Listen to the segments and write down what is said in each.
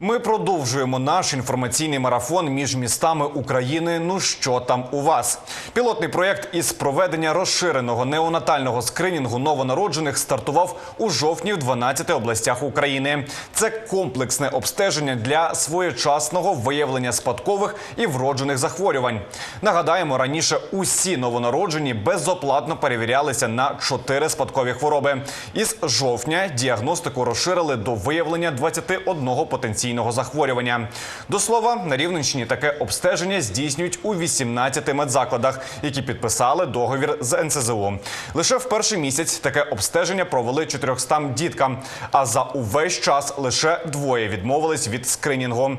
Ми продовжуємо наш інформаційний марафон між містами України. Ну що там у вас? Пілотний проєкт із проведення розширеного неонатального скринінгу новонароджених стартував у жовтні в 12 областях України. Це комплексне обстеження для своєчасного виявлення спадкових і вроджених захворювань. Нагадаємо, раніше усі новонароджені безоплатно перевірялися на чотири спадкові хвороби. Із жовтня діагностику розширили до виявлення 21 потенційного захворювання. До слова, на Рівненщині таке обстеження здійснюють у 18 медзакладах, які підписали договір з НСЗУ. Лише в перший місяць таке обстеження провели 400 діткам. А за увесь час лише двоє відмовились від скринінгу.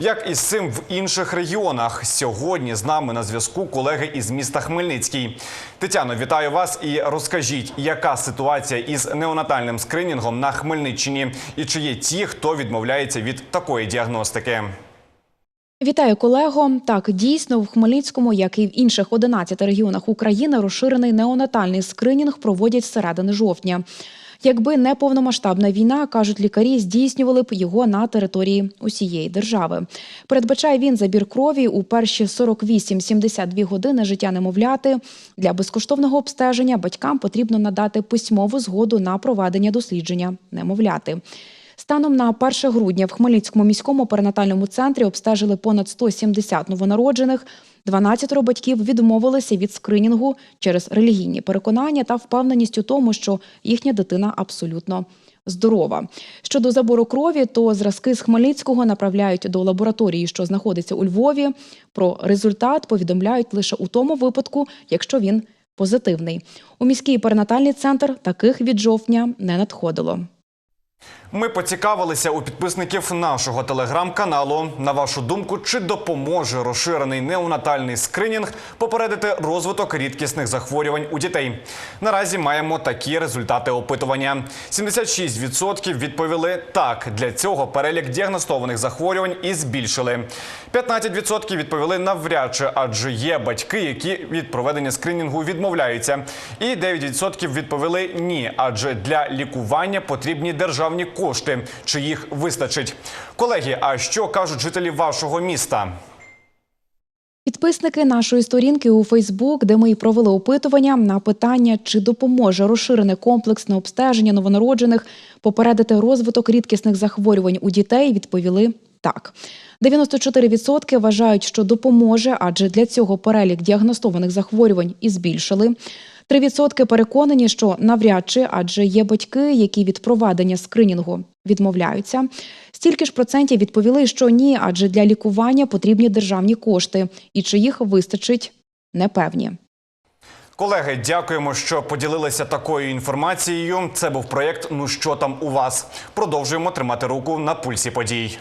Як із цим в інших регіонах? Сьогодні з нами на зв'язку колеги із міста Хмельницький. Тетяно, вітаю вас і розкажіть, яка ситуація із неонатальним скринінгом на Хмельниччині, і чи є ті, хто відмовляється від такої діагностики? Вітаю колего. Так, дійсно, в Хмельницькому, як і в інших 11 регіонах України, розширений неонатальний скринінг проводять з середини жовтня. Якби не повномасштабна війна, кажуть лікарі, здійснювали б його на території усієї держави. Передбачає він забір крові у перші 48-72 години життя немовляти. Для безкоштовного обстеження батькам потрібно надати письмову згоду на проведення дослідження немовляти. Станом на 1 грудня в Хмельницькому міському перинатальному центрі обстежили понад 170 новонароджених. 12 батьків відмовилися від скринінгу через релігійні переконання та впевненість у тому, що їхня дитина абсолютно здорова. Щодо забору крові, то зразки з Хмельницького направляють до лабораторії, що знаходиться у Львові. Про результат повідомляють лише у тому випадку, якщо він позитивний. У міський перинатальний центр таких від жовтня не надходило. Ми поцікавилися у підписників нашого телеграм-каналу. На вашу думку, чи допоможе розширений неонатальний скринінг попередити розвиток рідкісних захворювань у дітей? Наразі маємо такі результати опитування: 76% відповіли так. Для цього перелік діагностованих захворювань і збільшили. 15% відповіли навряд чи, адже є батьки, які від проведення скринінгу відмовляються. І 9% відповіли ні, адже для лікування потрібні державні кошти, чи їх вистачить. Колеги, а що кажуть жителі вашого міста? Підписники нашої сторінки у Фейсбук, де ми і провели опитування на питання, чи допоможе розширене комплексне обстеження новонароджених попередити розвиток рідкісних захворювань у дітей, відповіли так. 94% вважають, що допоможе, адже для цього перелік діагностованих захворювань і збільшили. 3% переконані, що навряд чи, адже є батьки, які від проведення скринінгу відмовляються. Стільки ж процентів відповіли, що ні, адже для лікування потрібні державні кошти, і чи їх вистачить, непевні. Колеги, дякуємо, що поділилися такою інформацією. Це був проєкт Ну що там у вас? Продовжуємо тримати руку на пульсі подій.